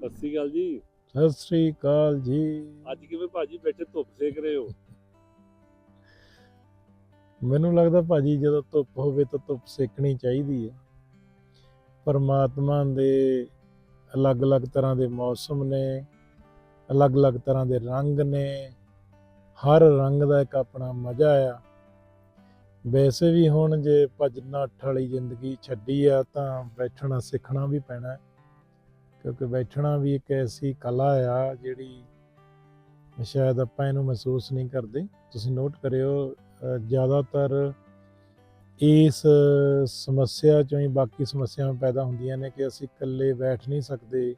ਸਤਿ ਸ਼੍ਰੀ ਅਕਾਲ ਜੀ। ਸਤਿ ਸ੍ਰੀ ਅਕਾਲ ਜੀ। ਅੱਜ ਕਿਵੇਂ ਭਾਜੀ ਬੈਠੇ ਧੁੱਪ ਸੇਕ ਰਹੇ ਹੋ? ਮੈਨੂੰ ਲੱਗਦਾ ਭਾਜੀ ਜਦੋਂ ਧੁੱਪ ਹੋਵੇ ਤਾਂ ਧੁੱਪ ਸੇਕਣੀ ਚਾਹੀਦੀ ਹੈ। ਪਰਮਾਤਮਾ ਦੇ ਅਲੱਗ-ਅਲੱਗ ਤਰ੍ਹਾਂ ਦੇ ਮੌਸਮ ਨੇ ਅਲੱਗ-ਅਲੱਗ ਤਰ੍ਹਾਂ ਦੇ ਰੰਗ ਨੇ ਹਰ ਰੰਗ ਦਾ ਇੱਕ ਆਪਣਾ ਮਜ਼ਾ ਆ। ਵੈਸੇ ਵੀ ਹੁਣ ਜੇ ਭੱਜ ਨੱਠ ਵਾਲੀ ਜ਼ਿੰਦਗੀ ਛੱਡੀ ਆ ਤਾਂ ਬੈਠਣਾ ਸਿੱਖਣਾ ਵੀ ਪੈਣਾ। ਹੈ। ਕਿਉਂਕਿ ਬੈਠਣਾ ਵੀ ਇੱਕ ਐਸੀ ਕਲਾ ਆ ਜਿਹੜੀ ਸ਼ਾਇਦ ਆਪਾਂ ਇਹਨੂੰ ਮਹਿਸੂਸ ਨਹੀਂ ਕਰਦੇ। ਤੁਸੀਂ ਨੋਟ ਕਰਿਓ ਜ਼ਿਆਦਾਤਰ ਇਸ ਸਮੱਸਿਆ ਚੋਂ ਹੀ ਬਾਕੀ ਸਮੱਸਿਆਵਾਂ ਪੈਦਾ ਹੁੰਦੀਆਂ ਨੇ ਕਿ ਅਸੀਂ ਇਕੱਲੇ ਬੈਠ ਨਹੀਂ ਸਕਦੇ,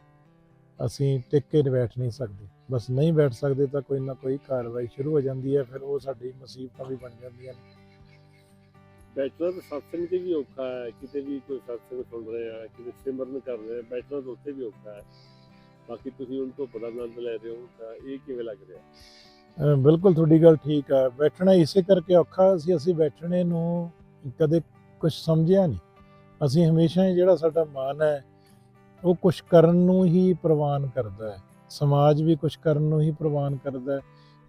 ਅਸੀਂ ਟਿੱਕੇ ਬੈਠ ਨਹੀਂ ਸਕਦੇ। ਬਸ ਨਹੀਂ ਬੈਠ ਸਕਦੇ ਤਾਂ ਕੋਈ ਨਾ ਕੋਈ ਕਾਰਵਾਈ ਸ਼ੁਰੂ ਹੋ ਜਾਂਦੀ ਹੈ, ਫਿਰ ਉਹ ਸਾਡੀ ਮੁਸੀਬਤਾਂ ਵੀ ਬਣ ਜਾਂਦੀਆਂ ਨੇ। ਬੈਠਣਾ ਤਾਂ ਤੇ ਵੀ ਔਖਾ ਹੈ, ਕਿਤੇ ਵੀ ਕੋਈ ਸਤਸੰਗ ਸੁਣ ਰਹੇ ਕਿਤੇ ਸਿਮਰਨ ਕਰ ਰਹੇ ਆ ਉੱਥੇ ਵੀ ਔਖਾ ਹੈ। ਬਾਕੀ ਤੁਸੀਂ ਹੁਣ ਧੁੱਪ ਦਾ ਆਨੰਦ ਲੈ ਰਹੇ ਹੋ ਤਾਂ ਇਹ ਕਿਵੇਂ ਲੱਗ ਰਿਹਾ? ਬਿਲਕੁਲ ਤੁਹਾਡੀ ਗੱਲ ਠੀਕ ਹੈ ਬੈਠਣਾ ਇਸੇ ਕਰਕੇ ਔਖਾ ਸੀ ਅਸੀਂ ਬੈਠਣੇ ਨੂੰ ਕਦੇ ਕੁਝ ਸਮਝਿਆ ਨਹੀਂ। ਅਸੀਂ ਹਮੇਸ਼ਾ ਹੀ ਜਿਹੜਾ ਸਾਡਾ ਮਨ ਹੈ, ਉਹ ਕੁਝ ਕਰਨ ਨੂੰ ਹੀ ਪ੍ਰਵਾਨ ਕਰਦਾ ਹੈ। ਸਮਾਜ ਵੀ ਕੁਝ ਕਰਨ ਨੂੰ ਹੀ ਪ੍ਰਵਾਨ ਕਰਦਾ ਹੈ।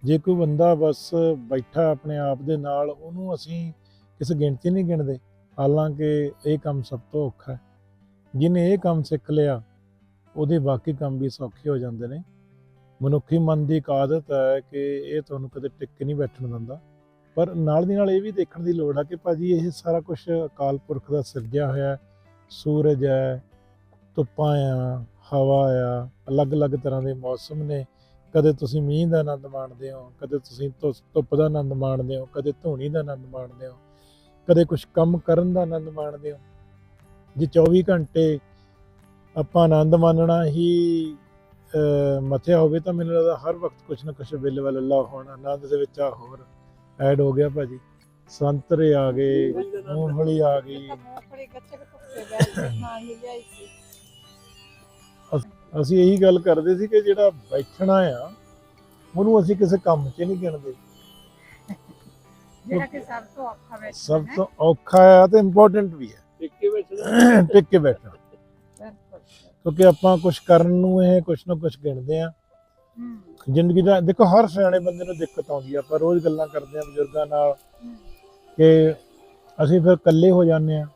ਜੇ ਕੋਈ ਬੰਦਾ ਬਸ ਬੈਠਾ ਆਪਣੇ ਆਪ ਦੇ ਨਾਲ, ਉਹਨੂੰ ਅਸੀਂ ਕਿਸੇ ਗਿਣਤੀ ਨਹੀਂ ਗਿਣਦੇ। ਹਾਲਾਂਕਿ ਇਹ ਕੰਮ ਸਭ ਤੋਂ ਔਖਾ ਹੈ। ਜਿਹਨੇ ਇਹ ਕੰਮ ਸਿੱਖ ਲਿਆ, ਉਹਦੇ ਬਾਕੀ ਕੰਮ ਵੀ ਸੌਖੇ ਹੋ ਜਾਂਦੇ ਨੇ। ਮਨੁੱਖੀ ਮਨ ਦੀ ਇੱਕ ਆਦਤ ਹੈ ਕਿ ਇਹ ਤੁਹਾਨੂੰ ਕਦੇ ਟਿਕ ਨਹੀਂ ਬੈਠਣ ਦਿੰਦਾ। ਪਰ ਨਾਲ ਦੀ ਨਾਲ ਇਹ ਵੀ ਦੇਖਣ ਦੀ ਲੋੜ ਹੈ ਕਿ ਭਾਜੀ ਇਹ ਸਾਰਾ ਕੁਝ ਅਕਾਲ ਪੁਰਖ ਦਾ ਸਿਰਜਿਆ ਹੋਇਆ ਸੂਰਜ ਹੈ, ਧੁੱਪਾਂ ਆ, ਹਵਾ ਆ, ਅਲੱਗ-ਅਲੱਗ ਤਰ੍ਹਾਂ ਦੇ ਮੌਸਮ ਨੇ। ਕਦੇ ਤੁਸੀਂ ਮੀਂਹ ਦਾ ਆਨੰਦ ਮਾਣਦੇ ਹੋ, ਕਦੇ ਤੁਸੀਂ ਧੁ- ਧੁੱਪ ਦਾ ਆਨੰਦ ਮਾਣਦੇ ਹੋ, ਕਦੇ ਧੂਣੀ ਦਾ ਆਨੰਦ ਮਾਣਦੇ ਹੋ। ਕਦੇ ਕੁਝ ਕੰਮ ਕਰਨ ਦਾ ਆਨੰਦ ਮਾਣਦੇ ਹੋ? ਜੇ 24 ਘੰਟੇ ਆਪਾਂ ਆਨੰਦ ਮਾਣਨਾ ਹੀ, ਅਹ ਹੋਵੇ ਤਾਂ ਮੈਨੂੰ ਲੱਗਦਾ ਹਰ ਵਕਤ ਕੁਛ ਨਾ ਕੁਛ ਅਵੇਲੇਬਲ ਅੱਲਾ ਹੋਣਾ। ਆਨੰਦ ਦੇ ਵਿੱਚ ਆ ਹੋਰ ਐਡ ਹੋ ਗਿਆ ਭਾਜੀ। ਸੰਤਰੇ ਆ ਗਏ ਮੂੰਗਫਲੀ ਆ ਗਈ। ਅਸੀਂ ਇਹੀ ਗੱਲ ਕਰਦੇ ਸੀ ਕਿ ਜਿਹੜਾ ਬੈਠਣਾ ਆ, ਉਹਨੂੰ ਅਸੀਂ ਕਿਸੇ ਕੰਮ 'ਚ ਨਹੀਂ ਗਿਣਦੇ। ਜਿਹੜਾ ਕਿ ਸਭ ਤੋਂ ਔਖਾ ਬੈਠਣਾ ਸਭ ਹੈ। ਤੋਂ ਔਖਾ ਆ ਤੇ ਇੰਪੋਰਟੈਂਟ ਵੀ ਹੈ। ਟਿਕ ਕੇ ਬੈਠਣਾ। ਟਿਕ ਕੇ ਬੈਠਣਾ। ਬਿਲਕੁਲ ਕਿਉਂਕਿ ਆਪਾਂ ਕੁਝ ਕਰਨ ਨੂੰ ਇਹ ਕੁਛ ਨਾ ਕੁਛ ਗਿਣਦੇ ਆ ਜ਼ਿੰਦਗੀ ਦਾ ਦੇਖੋ ਹਰ ਸਿਆਣੇ ਬੰਦੇ ਨੂੰ ਦਿੱਕਤ ਆਉਂਦੀ ਆ ਆਪਾਂ ਰੋਜ਼ ਗੱਲਾਂ ਕਰਦੇ ਆ ਬਜ਼ੁਰਗਾਂ ਨਾਲ। ਕਿ ਅਸੀਂ ਫਿਰ ਇਕੱਲੇ ਹੋ ਜਾਂਦੇ ਆ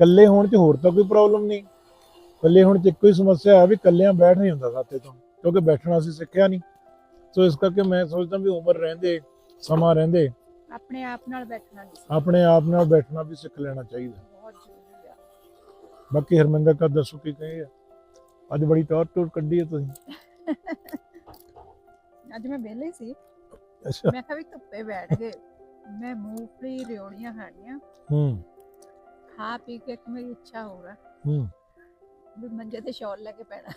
ਇਕੱਲੇ ਹੋਣ 'ਚ ਹੋਰ ਤਾਂ ਕੋਈ ਪ੍ਰੋਬਲਮ ਨਹੀਂ। ਇਕੱਲੇ ਹੋਣ 'ਚ ਇੱਕੋ ਹੀ ਸਮੱਸਿਆ ਆ ਵੀ ਇਕੱਲਿਆਂ ਬੈਠ ਨਹੀਂ ਹੁੰਦਾ ਸਾਤੇ ਤੋਂ ਕਿਉਂਕਿ ਬੈਠਣਾ ਅਸੀਂ ਸਿੱਖਿਆ ਨਹੀਂ। ਸੋ ਇਸ ਕਰਕੇ ਮੈਂ ਸੋਚਦਾ ਵੀ ਉਮਰ ਰਹਿੰਦੇ ਸਮਾਂ ਰਹਿੰਦੇ ਆਪਣੇ ਆਪ ਨਾਲ ਬੈਠਣਾ ਨਹੀਂ ਆਪਣੇ ਆਪ ਨਾਲ ਬੈਠਣਾ ਵੀ ਸਿੱਖ ਲੈਣਾ ਚਾਹੀਦਾ। ਬਹੁਤ ਜ਼ਰੂਰੀ ਆ। ਬਾਕੀ ਹਰਮਿੰਦਰ ਕਾ ਦੱਸੋ ਕੀ ਕਹੇ ਆ? ਅੱਜ ਬੜੀ ਟੌਰ ਟੂਰ ਕੱਢੀ ਹੈ ਤੁਸੀਂ। ਅੱਜ ਮੈਂ ਵਿਹਲੇ ਸੀ। ਅੱਛਾ। ਮੈਂ ਕਿਹਾ ਵੀ ਧੁੱਪੇ ਬੈਠ ਗਏ ਮੈਂ ਮੂੰਗਫਲੀ ਰਿਉੜੀਆਂ ਖਾਣੀਆਂ ਹੂੰ। ਖਾ ਪੀ ਕੇ ਇੱਕ ਮੇਰੀ ਇੱਛਾ ਹੋ ਰਿਹਾ ਹੂੰ। ਵੀ ਮੰਜੇ ਤੇ ਸ਼ਾਲ ਲੈ ਕੇ ਪੈਣਾ।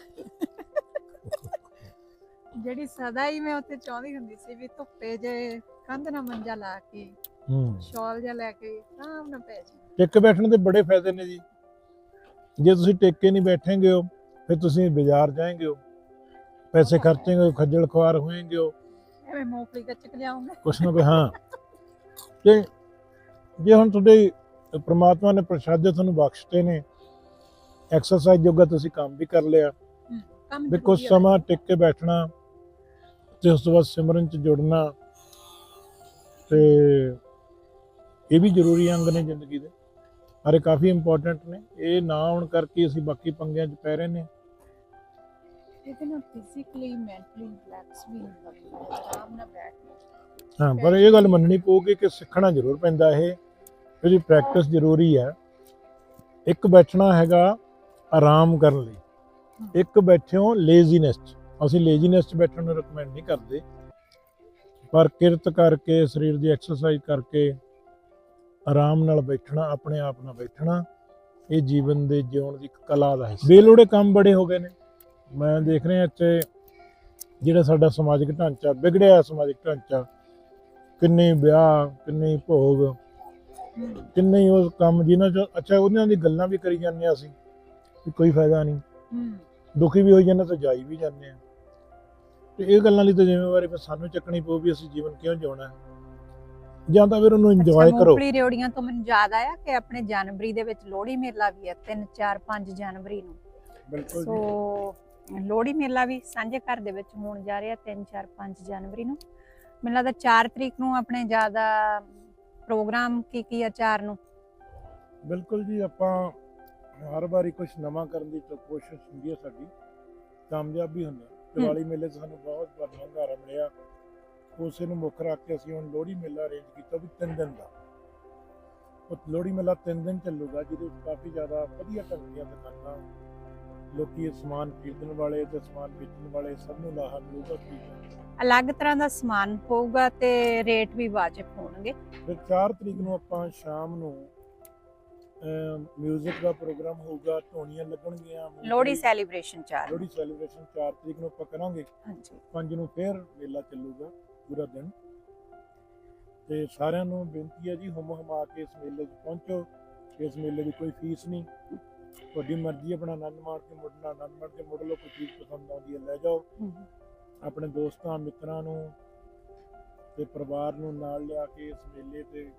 ਜਿਹੜੀ ਸਦਾ ਹੀ ਮੈਂ ਉੱਥੇ ਚਾਹੁੰਦੀ ਹੁੰਦੀ ਸੀ ਵੀ ਧੁੱਪੇ ਜੇ ਕੰਧ ਨਾਲ ਮੰਜਾ ਲਾ ਕੇ ਹੂੰ। ਸ਼ਾਲ ਜਿਹਾ ਲੈ ਕੇ ਆਰਾਮ ਨਾਲ ਪੈ ਜੀ ਟਿਕ ਬੈਠਣ ਦੇ ਬੜੇ ਫਾਇਦੇ ਨੇ ਜੀ। ਜੇ ਤੁਸੀਂ ਟਿਕ ਕੇ ਨਹੀਂ ਬੈਠेंगे ਹੋ ਫਿਰ ਤੁਸੀਂ ਬਾਜ਼ਾਰ ਜਾਏਂਗੇ ਹੋ ਪੈਸੇ ਖਰਚेंगे ਹੋ ਖੱਜਲ ਖੁਆਰ ਹੋਏਂਗੇ ਹੋ ਐਵੇਂ ਮੂੰਗਫਲੀ ਕੱਚ ਕੇ ਲਿਆਉਂਗੇ। ਕੁਛ ਨਾ ਕੋਈ ਹਾਂ। ਤੇ ਜੇ ਹੁਣ ਤੁਹਾਡੇ ਪ੍ਰਮਾਤਮਾ ਨੇ ਪ੍ਰਸ਼ਾਦੇ ਤੁਹਾਨੂੰ ਬਖਸ਼ਤੇ ਨੇ ਐਕਸਰਸਾਈਜ਼ ਜੋਗਾ ਤੁਸੀਂ ਕੰਮ ਵੀ ਕਰ ਲਿਆ। ਕੰਮ ਵੀ ਕੁਝ। ਸਮਾਂ ਟਿਕ ਕੇ ਬੈਠਣਾ ਤੇ ਉਸ ਤੋਂ ਬਾਅਦ ਸਿਮਰਨ ਚ ਜੁੜਨਾ ਤੇ ਇਹ ਵੀ ਜ਼ਰੂਰੀ ਅੰਗ ਨੇ ਜ਼ਿੰਦਗੀ ਦੇ। ਅਰੇ ਕਾਫੀ ਇੰਪੋਰਟੈਂਟ ਨੇ। ਇਹ ਨਾ ਹੋਣ ਕਰਕੇ ਅਸੀਂ ਬਾਕੀ ਪੰਗਿਆਂ 'ਚ ਪੈ ਰਹੇ ਨੇ। ਇਹਦੇ ਨਾਲ ਫਿਜ਼ੀਕਲੀ ਮੈਂਟਲੀ ਰਿਲੈਕਸ ਵੀ ਹੁੰਦਾ ਬੰਦਾ ਆਰਾਮ ਨਾਲ ਬੈਠ ਕੇ ਹਾਂ ਪਰ ਇਹ ਗੱਲ ਮੰਨਣੀ ਪਊਗੀ ਕਿ ਸਿੱਖਣਾ ਜ਼ਰੂਰ ਪੈਂਦਾ ਇਹ। ਇਹਦੀ ਪ੍ਰੈਕਟਿਸ ਜ਼ਰੂਰੀ ਹੈ। ਇੱਕ ਬੈਠਣਾ ਹੈਗਾ ਆਰਾਮ ਕਰਨ ਲਈ। ਇੱਕ ਬੈਠਿਓ ਲੇਜ਼ੀਨੈਸ ਅਸੀਂ ਲੇਜ਼ੀਨੈਸ 'ਚ ਬੈਠਣ ਨੂੰ ਰეკਮੈਂਡ ਨਹੀਂ ਕਰਦੇ। ਪਰ ਕਿਰਤ ਕਰਕੇ ਸਰੀਰ ਦੀ ਐਕਸਰਸਾਈਜ਼ ਕਰਕੇ ਆਰਾਮ ਨਾਲ ਬੈਠਣਾ ਆਪਣੇ ਆਪ ਨਾਲ ਬੈਠਣਾ ਇਹ ਜੀਵਨ ਦੇ ਜਿਉਣ ਦੀ ਇੱਕ ਕਲਾ ਦਾ ਹਿੱਸਾ। ਬੇਲੋੜੇ ਕੰਮ ਬੜੇ ਹੋ ਗਏ ਨੇ। ਮੈਂ ਦੇਖ ਰਿਹਾ ਇੱਥੇ ਜਿਹੜਾ ਸਾਡਾ ਸਮਾਜਿਕ ਢਾਂਚਾ ਵਿਗੜਿਆ ਸਮਾਜਿਕ ਢਾਂਚਾ ਕਿੰਨੇ ਵਿਆਹ ਕਿੰਨੇ ਭੋਗ ਕਿੰਨੇ ਉਹ ਕੰਮ ਜਿਨ੍ਹਾਂ ਚ ਅੱਛਾ ਉਹਨਾਂ ਦੀ ਗੱਲਾਂ ਵੀ ਕਰੀ ਜਾਂਦੇ ਹਾਂ ਅਸੀਂ ਕੋਈ ਫਾਇਦਾ ਨਹੀਂ। ਦੁਖੀ ਵੀ ਹੋਈ ਜਾਂਦੇ ਤਾਂ ਜਾਈ ਵੀ ਜਾਂਦੇ ਆ ਤੇ ਇਹ ਗੱਲਾਂ ਲਈ ਤਾਂ ਜ਼ਿੰਮੇਵਾਰੀ ਫਿਰ ਸਾਨੂੰ ਚੱਕਣੀ ਪਊ ਵੀ ਅਸੀਂ ਜੀਵਨ ਕਿਉਂ ਜਿਉਣਾ ਹੈ। ਜਾਂ ਤਾਂ ਫਿਰ ਉਹਨੂੰ ਇੰਜੋਏ ਕਰੋ। ਮੂੰਗਫਲੀ ਰਿਉੜੀਆਂ ਤੋਂ ਮੈਨੂੰ ਯਾਦ ਆਇਆ ਕਿ ਆਪਣੇ ਜਨਵਰੀ ਦੇ ਵਿੱਚ ਲੋਹੜੀ ਮੇਲਾ ਵੀ ਹੈ 3 4 5 ਜਨਵਰੀ ਨੂੰ। ਬਿਲਕੁਲ ਸੋ ਲੋਹੜੀ ਮੇਲਾ ਵੀ ਸਾਂਝੇ ਘਰ ਦੇ ਵਿੱਚ ਹੋਣ ਜਾ ਰਿਹਾ 3 4 5 ਜਨਵਰੀ ਨੂੰ। ਮੈਨੂੰ ਲੱਗਦਾ 4 ਤਰੀਕ ਨੂੰ ਆਪਣੇ ਜ਼ਿਆਦਾ ਪ੍ਰੋਗਰਾਮ ਕੀ ਕੀ ਆ 4 ਨੂੰ। ਬਿਲਕੁਲ ਜੀ ਆਪਾਂ ਹਰ ਵਾਰੀ ਕੁਝ ਨਵਾਂ ਕਰਨ ਦੀ ਕੋਸ਼ਿਸ਼ ਹੁੰਦੀ ਹੈ ਸਾਡੀ। ਕਾਮਯਾਬ ਵੀ ਹੁੰਦੇ ਹਾਂ। ਦੀਵਾਲੀ ਮੇਲੇ 'ਚ ਸਾਨੂੰ ਬਹੁਤ ਵਧੀਆ ਹੁੰਗਾਰਾ ਮਿਲਿਆ। ਉਸੇ ਨੂੰ ਮੁੱਖ ਰੱਖ ਕੇ ਅਸੀਂ ਹੁਣ ਲੋਹੜੀ ਮੇਲਾ ਅਰੇਂਜ ਕੀਤਾ ਵੀ 3 ਦਿਨ ਦਾ। ਉਹ ਲੋਹੜੀ ਮੇਲਾ 3 ਦਿਨ ਚੱਲੂਗਾ ਜਿਹਦੇ ਵਿੱਚ ਕਾਫੀ ਜ਼ਿਆਦਾ ਵਧੀਆ ਦੀਆਂ ਦੁਕਾਨਾਂ ਲੋਕੀ ਇਹ ਸਮਾਨ ਖਰੀਦਣ ਵਾਲੇ ਤੇ ਸਮਾਨ ਵੇਚਣ ਵਾਲੇ ਸਭ ਨੂੰ ਲਾਹਾ ਮਿਲੂਗਾ। ਅਲੱਗ ਤਰ੍ਹਾਂ ਦਾ ਸਮਾਨ ਹੋਊਗਾ ਤੇ ਰੇਟ ਵੀ ਵਾਜਬ ਹੋਣਗੇ। ਫਿਰ 4 ਤਰੀਕ ਨੂੰ ਆਪਾਂ ਸ਼ਾਮ ਨੂੰ ਮਿਊਜ਼ਿਕ ਦਾ ਪ੍ਰੋਗਰਾਮ ਹੋਊਗਾ ਧੋਣੀਆਂ ਲੱਗਣਗੀਆਂ ਲੋਹੜੀ ਸੈਲੀਬ੍ਰੇਸ਼ਨ 4 ਲੋਹੜੀ ਸੈਲੀਬ੍ਰੇਸ਼ਨ 4 ਤਰੀਕ ਨੂੰ ਆਪਾਂ ਕਰਾਂਗੇ। ਹਾਂਜੀ। 5 ਨੂੰ ਫੇਰ ਮੇਲਾ ਚੱਲੂਗਾ ਪੂਰਾ ਦਿਨ। ਤੇ ਸਾਰਿਆਂ ਨੂੰ ਬੇਨਤੀ ਹੈ ਜੀ ਹੁਮ ਹਮਾ ਕੇ ਇਸ ਮੇਲੇ 'ਚ ਪਹੁੰਚੋ। ਇਸ ਮੇਲੇ ਦੀ ਕੋਈ ਫੀਸ ਨਹੀਂ। ਤੁਹਾਡੀ ਮਰਜ਼ੀ ਆਪਣਾ ਆਨੰਦ ਮਾਣ ਕੇ ਮੁੜਨਾ ਆਨੰਦ ਮਾਣ ਕੇ ਮੁੜ ਲਓ ਕੋਈ ਚੀਜ਼ ਪਸੰਦ ਆਉਂਦੀ ਹੈ ਲੈ ਜਾਓ। ਆਪਣੇ ਦੋਸਤਾਂ ਮਿੱਤਰਾਂ ਨੂੰ ਤੇ ਪਰਿਵਾਰ ਨੂੰ ਨਾਲ ਲਿਆ ਕੇ ਇਸ ਮੇਲੇ ਤੇ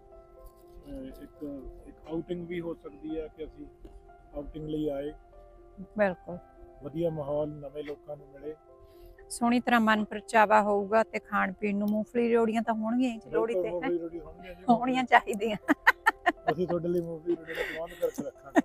ਇੱਕ ਇੱਕ ਆਊਟਿੰਗ ਵੀ ਹੋ ਸਕਦੀ ਹੈ ਕਿ ਅਸੀਂ ਆਊਟਿੰਗ ਲਈ ਆਏ। ਬਿਲਕੁਲ। ਵਧੀਆ ਮਾਹੌਲ ਨਵੇਂ ਲੋਕਾਂ ਨੂੰ ਮਿਲੇ। ਸੋਹਣੀ ਤਰ੍ਹਾਂ ਮਨ ਪਰਚਾਵਾ ਹੋਊਗਾ ਤੇ ਖਾਣ ਪੀਣ ਨੂੰ ਮੂੰਗਫਲੀ ਰਿਓੜੀਆਂ ਤਾਂ ਹੋਣਗੀਆਂ ਹੀ ਤੇ। ਹੋਣਗੀਆਂ ਚਾਹੀਦੀਆਂ। ਅਸੀਂ ਤੁਹਾਡੇ ਲਈ ਮੂਵੀ ਰੋੜੀ ਦਾ ਪ੍ਰਬੰਧ ਕਰਕੇ ਰੱਖਾਂਗੇ।